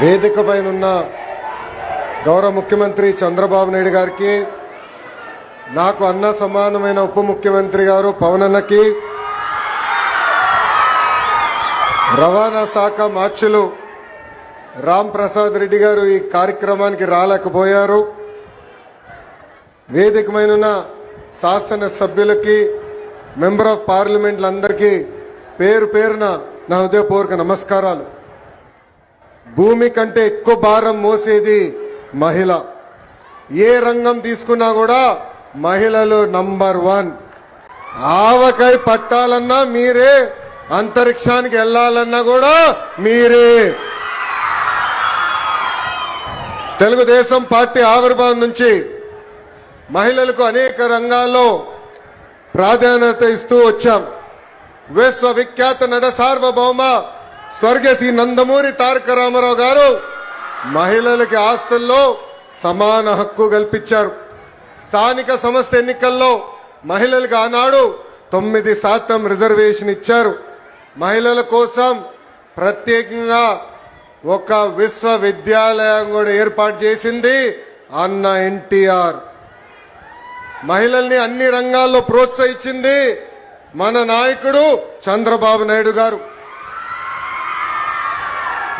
వేదిక పైన ఉన్న గౌరవ ముఖ్యమంత్రి చంద్రబాబు నాయుడు గారికి నాకు అన్న సమానమైన ఉప ముఖ్యమంత్రి గారు పవన్ అన్నకి రవాణా శాఖ మార్చులు రామ్ ప్రసాద్ రెడ్డి గారు ఈ కార్యక్రమానికి రాలేకపోయారు. వేదికమైన ఉన్న శాసన సభ్యులకి మెంబర్ ఆఫ్ పార్లమెంట్లందరికీ పేరు పేరున నా హృదయపూర్వక నమస్కారాలు. భూమి కంటే ఎక్కువ భారం మోసేది మహిళ. ఏ రంగం తీసుకున్నా కూడా మహిళలు నంబర్ వన్. ఆవకాయ పట్టాలన్నా మీరే అంతరిక్షానికి వెళ్ళాలన్నా కూడా మీరే. తెలుగుదేశం పార్టీ ఆవిర్భావం నుంచి మహిళలకు అనేక రంగాల్లో ప్రాధాన్యత ఇస్తూ వచ్చాం. విశ్వవిఖ్యాత నడ సార్వభౌమ స్వర్గశ్రీ నందమూరి తారక రామారావు గారు మహిళలకి ఆస్తుల్లో సమాన హక్కు కల్పించారు. స్థానిక సంస్థ ఎన్నికల్లో మహిళలకు ఆనాడు తొమ్మిది శాతం రిజర్వేషన్ ఇచ్చారు. మహిళల కోసం ప్రత్యేకంగా ఒక విశ్వవిద్యాలయం కూడా ఏర్పాటు చేసింది అన్న ఎన్టీఆర్. మహిళల్ని అన్ని రంగాల్లో ప్రోత్సహించింది మన నాయకుడు చంద్రబాబు నాయుడు గారు.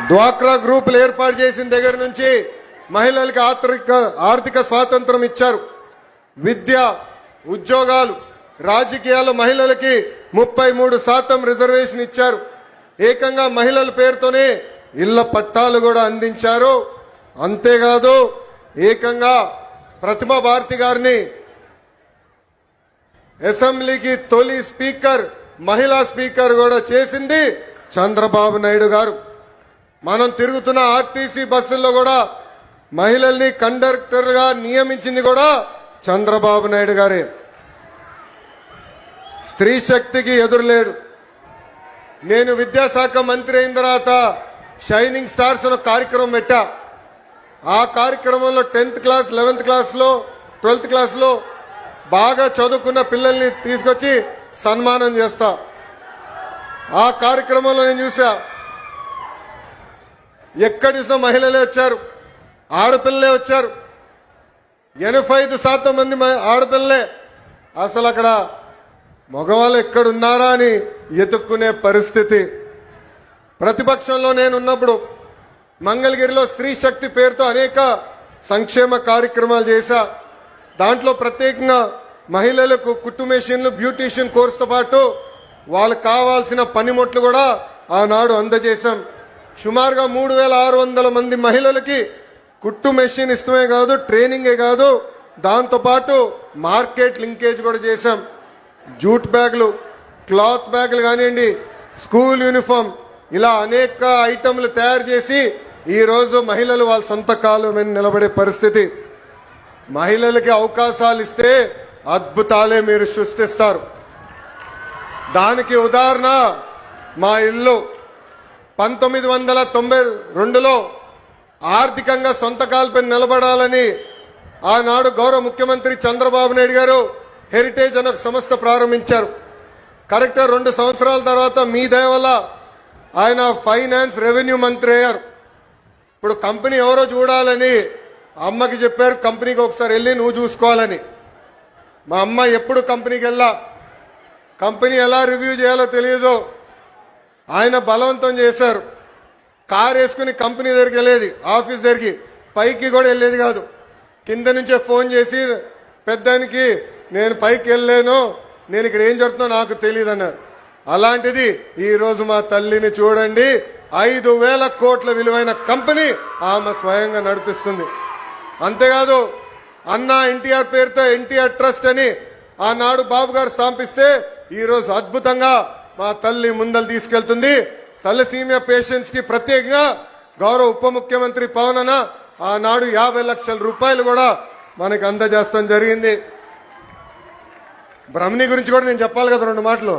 డ్వాక్రా గ్రూపులు ఏర్పాటు చేసిన దగ్గర నుంచి మహిళలకు ఆర్థిక ఆర్థిక స్వాతంత్రం ఇచ్చారు. విద్య ఉద్యోగాలు రాజకీయాలు మహిళలకి ముప్పై మూడు శాతం రిజర్వేషన్ ఇచ్చారు. ఏకంగా మహిళల పేరుతోనే ఇళ్ళ పట్టాలు కూడా అందించారు. అంతేకాదు ఏకంగా ప్రతిభా భారతి గారిని అసెంబ్లీకి తొలి స్పీకర్ మహిళా స్పీకర్ కూడా చేసింది చంద్రబాబు నాయుడు గారు. మనం తిరుగుతున్న ఆర్టీసీ బస్సుల్లో కూడా మహిళల్ని కండక్టర్గా నియమించింది కూడా చంద్రబాబు నాయుడు గారే. స్త్రీ శక్తికి ఎదురులేడు నేను విద్యాశాఖ మంత్రి అయిన తర్వాత షైనింగ్ స్టార్స్ అనే కార్యక్రమం పెట్టా. ఆ కార్యక్రమంలో టెన్త్ క్లాస్ లెవెన్త్ క్లాస్లో ట్వెల్త్ క్లాస్లో బాగా చదువుకున్న పిల్లల్ని తీసుకొచ్చి సన్మానం చేస్తా. ఆ కార్యక్రమంలో నేను చూసా. ఎక్కడి చూసినా మహిళలే వచ్చారు ఆడపిల్లలే వచ్చారు. ఎనభై ఐదు శాతం మంది మ- ఆడపిల్లలే. అసలు అక్కడ మగవాళ్ళు ఎక్కడున్నారా అని ఎతుక్కునే పరిస్థితి. ప్రతిపక్షంలో నేను ఉన్నప్పుడు మంగళగిరిలో స్త్రీ శక్తి పేరుతో అనేక సంక్షేమ కార్యక్రమాలు చేశా. దాంట్లో ప్రత్యేకంగా మహిళలకు కుట్టు మెషిన్లు బ్యూటీషియన్ కోర్సుతో పాటు వాళ్ళకు కావాల్సిన పనిముట్లు కూడా ఆనాడు అందజేశాం. సుమారుగా మూడు వేల ఆరు వందల మంది మహిళలకి కుట్టు మెషిన్ ఇష్టమే కాదు ట్రైనింగే కాదు. దాంతోపాటు మార్కెట్ లింకేజ్ కూడా చేశాం. జూట్ బ్యాగులు క్లాత్ బ్యాగులు కానివ్వండి స్కూల్ యూనిఫామ్ ఇలా అనేక ఐటమ్లు తయారు చేసి ఈరోజు మహిళలు వాళ్ళ సొంత కాలు మీద నిలబడే పరిస్థితి. మహిళలకి అవకాశాలు ఇస్తే అద్భుతాలే మీరు సృష్టిస్తారు. దానికి ఉదాహరణ మా ఇల్లు. పంతొమ్మిది వందల తొంభై రెండులో ఆర్థికంగా సొంత కాల్పై నిలబడాలని ఆనాడు గౌరవ ముఖ్యమంత్రి చంద్రబాబు నాయుడు గారు హెరిటేజ్ అనే సంస్థ ప్రారంభించారు. కరెక్ట్గా రెండు సంవత్సరాల తర్వాత మీ దయ వల్ల ఆయన ఫైనాన్స్ రెవెన్యూ మంత్రి అయ్యారు. ఇప్పుడు కంపెనీ ఎవరో చూడాలని అమ్మకి చెప్పారు కంపెనీకి ఒకసారి వెళ్ళి నువ్వు చూసుకోవాలని. మా అమ్మ ఎప్పుడు కంపెనీకి వెళ్ళా? కంపెనీ ఎలా రివ్యూ చేయాలో తెలియదు. ఆయన బలవంతం చేశారు. కార్ వేసుకుని కంపెనీ దగ్గరికి వెళ్ళేది ఆఫీస్ దగ్గరికి. పైకి కూడా వెళ్ళేది కాదు. కింద నుంచే ఫోన్ చేసి పెద్దానికి నేను పైకి వెళ్ళలేను నేను ఇక్కడ ఏం జరుగుతుందో నాకు తెలియదు అన్నారు. అలాంటిది ఈరోజు మా తల్లిని చూడండి ఐదు వేల కోట్ల విలువైన కంపెనీ ఆమె స్వయంగా నడిపిస్తుంది. అంతేకాదు అన్నా ఎన్టీఆర్ పేరుతో ఎన్టీఆర్ ట్రస్ట్ అని ఆనాడు బాబు గారు స్థాపిస్తే ఈ రోజు అద్భుతంగా మా తల్లి ముందలు తీసుకెళ్తుంది. తలసీమియా పేషెంట్స్కి ప్రత్యేకంగా గౌరవ ఉప ముఖ్యమంత్రి పవన్ అన్న ఆనాడు యాభై లక్షల రూపాయలు కూడా మనకి అందజేస్తాం జరిగింది. భ్రమణి గురించి కూడా నేను చెప్పాలి కదా రెండు మాటలు.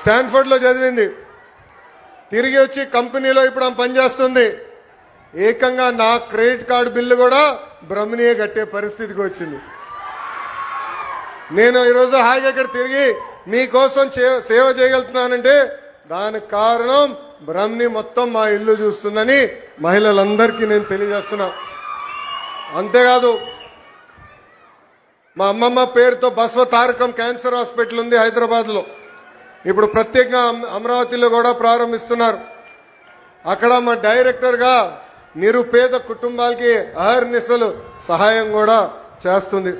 స్టాన్ఫర్డ్లో చదివింది. తిరిగి వచ్చి కంపెనీలో ఇప్పుడు ఆమె పనిచేస్తుంది. ఏకంగా నా క్రెడిట్ కార్డు బిల్లు కూడా భ్రమణియే కట్టే పరిస్థితికి వచ్చింది. నేను ఈరోజు హాయిగా ఇక్కడ తిరిగి మీకోసం సేవ చేయగలుగుతున్నానంటే దానికి కారణం బ్రహ్మి మొత్తం మా ఇల్లు చూస్తుందని మహిళలందరికీ నేను తెలియజేస్తున్నా. అంతేకాదు మా అమ్మమ్మ పేరుతో బస్వ తారకం క్యాన్సర్ హాస్పిటల్ ఉంది హైదరాబాద్లో. ఇప్పుడు ప్రత్యేకంగా అమరావతిలో కూడా ప్రారంభిస్తున్నారు. అక్కడ మా డైరెక్టర్గా నిరుపేద కుటుంబాలకి అహర్నిశలు సహాయం కూడా చేస్తుంది.